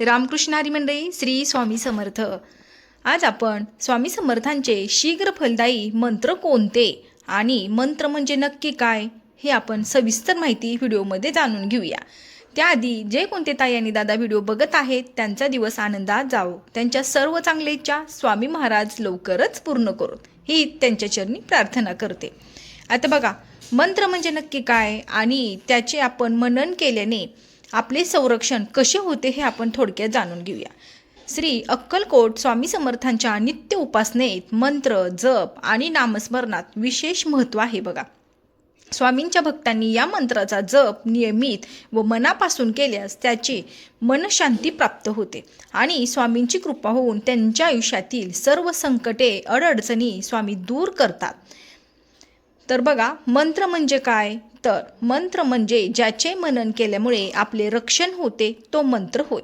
रामकृष्णारी मंडळी श्री स्वामी समर्थ. आज आपण स्वामी समर्थांचे शीघ्र फलदायी मंत्र कोणते आणि मंत्र म्हणजे नक्की काय हे आपण सविस्तर माहिती व्हिडिओमध्ये जाणून घेऊया. त्याआधी जे कोणते ताई आणि दादा व्हिडिओ बघत आहेत त्यांचा दिवस आनंदात जावो. त्यांच्या सर्व चांगल्या इच्छा स्वामी महाराज लवकरच पूर्ण करून ही त्यांच्या चरणी प्रार्थना करते. आता बघा मंत्र म्हणजे नक्की काय आणि त्याचे आपण मनन केल्याने आपले संरक्षण कसे होते हे आपण थोडक्यात जाणून घेऊया. श्री अक्कलकोट स्वामी समर्थांच्या नित्य उपासनेत मंत्र जप आणि नामस्मरणात विशेष महत्त्व आहे बघा. स्वामींच्या भक्तांनी या मंत्राचा जप नियमित व मनापासून केल्यास त्याची मनशांती प्राप्त होते आणि स्वामींची कृपा होऊन त्यांच्या आयुष्यातील सर्व संकटे अडअडचणी स्वामी दूर करतात. तर बघा मंत्र म्हणजे काय? तर मंत्र म्हणजे ज्याचे मनन केल्यामुळे आपले रक्षण होते तो मंत्र होय.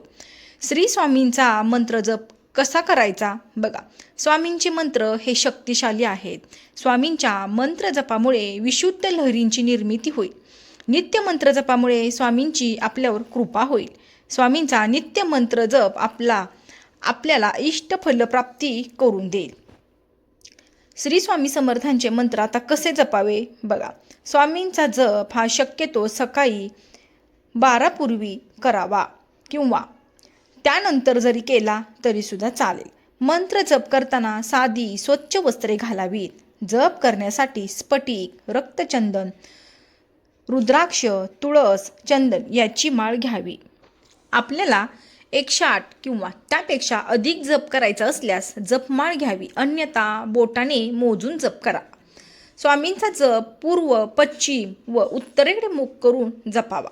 श्री स्वामींचा मंत्र जप कसा करायचा? बघा स्वामींचे मंत्र हे शक्तिशाली आहेत. स्वामींच्या मंत्र जपामुळे विशुद्ध लहरींची निर्मिती होईल. नित्य मंत्र जपामुळे स्वामींची आपल्यावर कृपा होईल. स्वामींचा नित्य मंत्र जप आपला आपल्याला इष्टफल प्राप्ती करून देईल. श्री स्वामी समर्थांचे मंत्र आता कसे जपावे? बघा स्वामींचा जप हा शक्यतो सकाळी बारापूर्वी करावा किंवा त्यानंतर जरी केला तरीसुद्धा चालेल. मंत्र जप करताना साधी स्वच्छ वस्त्रे घालावीत. जप करण्यासाठी स्फटिक रक्तचंदन रुद्राक्ष तुळस चंदन याची माळ घ्यावी. आपल्याला एकशे आठ किंवा त्यापेक्षा अधिक जप करायचा असल्यास जपमाळ घ्यावी. अन्यथा बोटाने मोजून जप करा. स्वामींचा जप पूर्व पश्चिम व उत्तरेकडे मुख करून जपावा.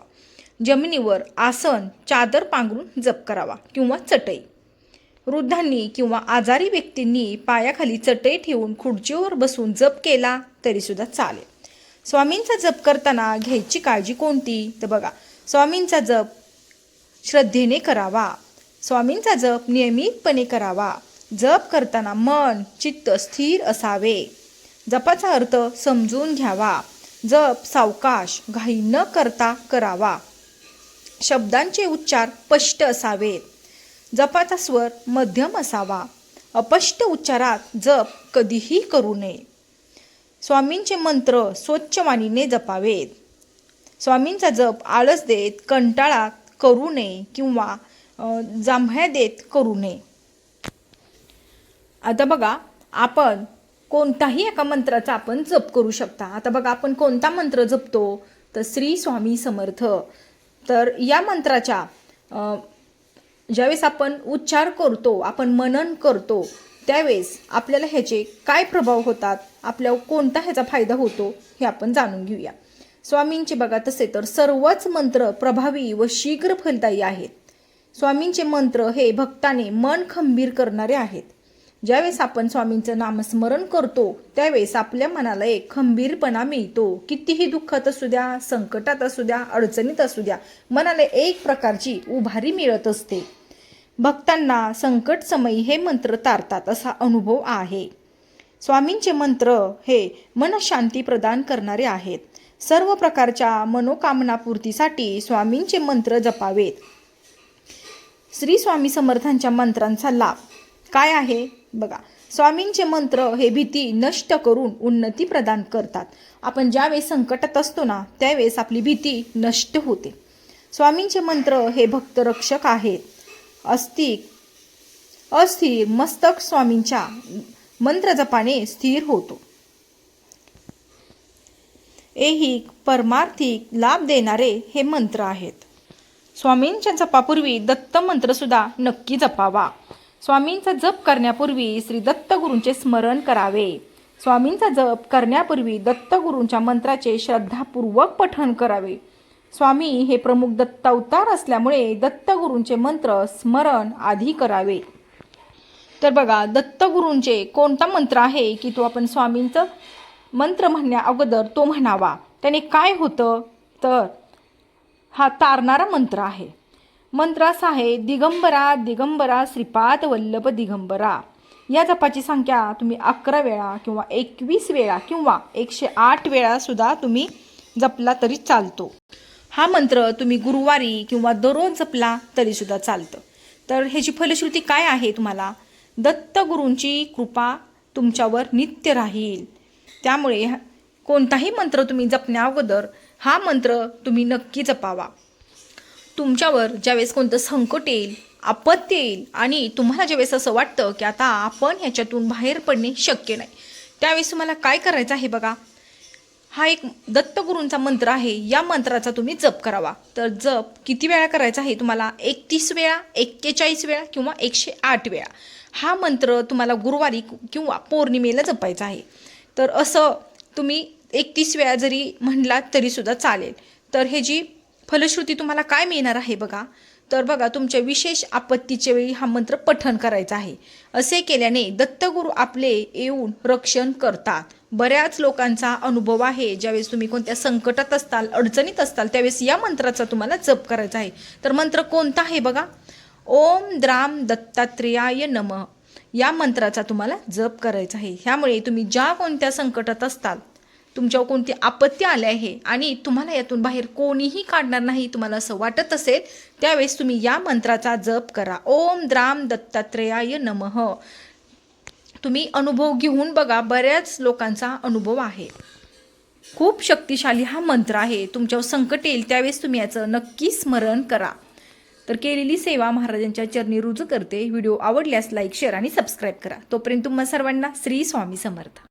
जमिनीवर आसन चादर पांघरून जप करावा किंवा चटई. वृद्धांनी किंवा आजारी व्यक्तींनी पायाखाली चटई ठेवून खुर्चीवर बसून जप केला तरीसुद्धा चालेल. स्वामींचा जप करताना घ्यायची काळजी कोणती? तर बघा स्वामींचा जप श्रद्धेने करावा. स्वामींचा जप नियमितपणे करावा. जप करताना मन चित्त स्थिर असावे. जपाचा अर्थ समजून घ्यावा. जप सावकाश घाई न करता करावा. शब्दांचे उच्चार स्पष्ट असावेत. जपाचा स्वर मध्यम असावा. अपष्ट उच्चारात जप कधीही करू नये. स्वामींचे मंत्र स्वच्छ वाणीने जपावेत. स्वामींचा जप आळस देत कंटाळा करू नये किंवा जांभळ्या देत करू नये. आता बघा आपण कोणताही एका मंत्राचा आपण जप करू शकता. आता बघा आपण कोणता मंत्र जपतो? तर श्री स्वामी समर्थ. तर या मंत्राच्या ज्यावेळेस आपण उच्चार करतो आपण मनन करतो त्यावेळेस आपल्याला ह्याचे काय प्रभाव होतात? आपल्यावर कोणता ह्याचा फायदा होतो? हे आपण जाणून घेऊया. स्वामींचे बघा तसे तर सर्वच मंत्र प्रभावी व शीघ्र फलदायी आहेत. स्वामींचे मंत्र हे भक्ताने मन खंबीर करणारे आहेत. ज्यावेळेस आपण स्वामींचं नामस्मरण करतो त्यावेळेस आपल्या मनाला एक खंबीरपणा मिळतो. कितीही दुःखात असू द्या संकटात असू द्या अडचणीत असू द्या मनाला एक प्रकारची उभारी मिळत असते. भक्तांना संकट समयी हे मंत्र तारतात असा अनुभव आहे. स्वामींचे मंत्र हे मनशांती प्रदान करणारे आहेत. सर्व प्रकारच्या मनोकामनापूर्तीसाठी स्वामींचे मंत्र जपावेत. श्री स्वामी समर्थांच्या मंत्रांचा लाभ काय आहे? बघा स्वामींचे मंत्र हे भीती नष्ट करून उन्नती प्रदान करतात. आपण ज्यावेळेस संकटात असतो ना त्यावेळेस आपली भीती नष्ट होते. स्वामींचे मंत्र हे भक्तरक्षक आहेत. अस्तिक अस्थिर मस्तक स्वामींच्या मंत्रजपाने स्थिर होतो. ऐहिक परमार्थिक लाभ देणारे हे मंत्र आहेत. स्वामींच्या जपापूर्वी दत्त मंत्रसुद्धा नक्की जपावा. स्वामींचा जप करण्यापूर्वी श्री दत्तगुरूंचे स्मरण करावे. स्वामींचा जप करण्यापूर्वी दत्तगुरूंच्या मंत्राचे श्रद्धापूर्वक पठण करावे. स्वामी हे प्रमुख दत्तावतार असल्यामुळे दत्तगुरूंचे मंत्र स्मरण आधी करावे. तर बघा दत्तगुरूंचे कोणता मंत्र आहे की तो आपण स्वामींचं मंत्र म्हणण्या अगोदर तो म्हणावा. त्याने काय होतं? तर हा तारणारा मंत्र आहे. मंत्र असा आहे दिगंबरा दिगंबरा श्रीपाद वल्लभ दिगंबरा. या जपाची संख्या तुम्ही अकरा वेळा किंवा एकवीस वेळा किंवा एकशे आठ वेळासुद्धा तुम्ही जपला तरी चालतो. हा मंत्र तुम्ही गुरुवारी किंवा दररोज जपला तरीसुद्धा चालतं. तर ह्याची फलश्रुती काय आहे तुम्हाला? दत्तगुरूंची कृपा तुमच्यावर नित्य राहील. त्यामुळे कोणताही मंत्र तुम्ही जपण्या अगोदर हा मंत्र तुम्ही नक्की जपावा. तुमच्यावर ज्यावेळेस कोणतं संकट येईल आपत्ती येईल आणि तुम्हाला ज्यावेळेस असं वाटतं की आता आपण ह्याच्यातून बाहेर पडणे शक्य नाही त्यावेळेस तुम्हाला काय करायचं आहे बघा? हा एक दत्तगुरूंचा मंत्र आहे. या मंत्राचा तुम्ही जप करावा. तर जप किती वेळा करायचा आहे तुम्हाला? एकतीस वेळा एक्केचाळीस वेळा किंवा एकशे आठ वेळा. हा मंत्र तुम्हाला गुरुवारी किंवा पौर्णिमेला जपायचा आहे. तर असं तुम्ही एकतीस वेळा जरी म्हणलात तरीसुद्धा चालेल. तर हे जी फलश्रुती तुम्हाला काय मिळणार आहे बघा? तर बघा तुमच्या विशेष आपत्तीच्या वेळी हा मंत्र पठण करायचा आहे. असे केल्याने दत्तगुरू आपले येऊन रक्षण करतात. बऱ्याच लोकांचा अनुभव आहे. ज्यावेळेस तुम्ही कोणत्या संकटात असताल अडचणीत असताल त्यावेळेस या मंत्राचा तुम्हाला जप करायचा आहे. तर मंत्र कोणता आहे बघा? ओम द्राम दत्तात्रेयाय नम. या मंत्राचा तुम्हाला जप करायचा आहे. ह्यामुळे तुम्ही ज्या कोणत्या संकटात असताल तुमच्यावर कोणती आपत्ती आली आहे आणि तुम्हाला यातून बाहेर कोणीही काढणार नाही तुम्हाला असं वाटत असेल त्यावेळेस तुम्ही या मंत्राचा जप करा. ओम द्राम दत्तात्रेयाय नमः. तुम्ही अनुभव घेऊन बघा बऱ्याच लोकांचा अनुभव आहे. खूप शक्तिशाली हा मंत्र आहे. तुमच्यावर संकट येईल त्यावेळेस तुम्ही याचं नक्की स्मरण करा. तर केलेली सेवा महाराजांच्या चरणी रुजू करते. व्हिडिओ आवडल्यास लाईक शेअर आणि सबस्क्राईब करा. तोपर्यंत तुम्हा सर्वांना श्री स्वामी समर्थ.